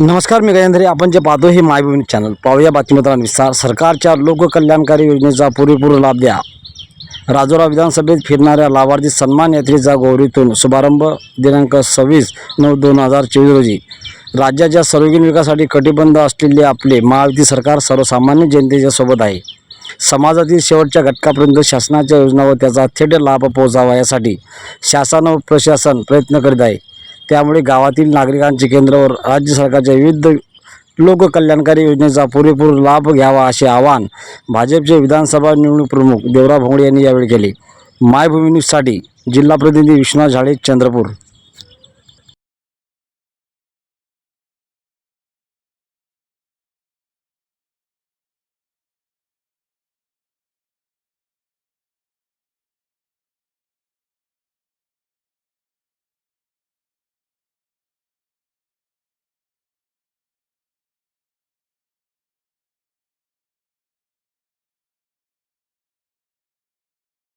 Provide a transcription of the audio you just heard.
नमस्कार मी गजेंद्रे. आपण जे पाहतो हे मायभूमी चॅनल. पाहूया बातमीपत्रांनुसार सरकारच्या लोककल्याणकारी योजनेचा पुरेपूर लाभ द्या. राजोरा विधानसभेत फिरणाऱ्या लाभार्थी सन्मान यात्रेचा गौरीतून शुभारंभ. दिनांक सव्वीस नऊ दोन हजार चोवीस रोजी. राज्याच्या सर्वगिन विकासासाठी कटिबंध असलेले आपले महायुती सरकार सर्वसामान्य जनतेच्या सोबत आहे. समाजातील शेवटच्या घटकापर्यंत शासनाच्या योजना व त्याचा थेट लाभ पोहोचावा यासाठी शासन व प्रशासन प्रयत्न करीत आहे. त्यामुळे गावातील नागरिकांचे केंद्रावर राज्य सरकारच्या विविध लोककल्याणकारी योजनेचा पुरेपूर लाभ घ्यावा असे आवाहन भाजपचे विधानसभा निवडणूक प्रमुख देवराव भोंगडे यांनी यावेळी केले. मायभूमी न्यूजसाठी जिल्हा प्रतिनिधी विश्वनाथ झाडे चंद्रपूर.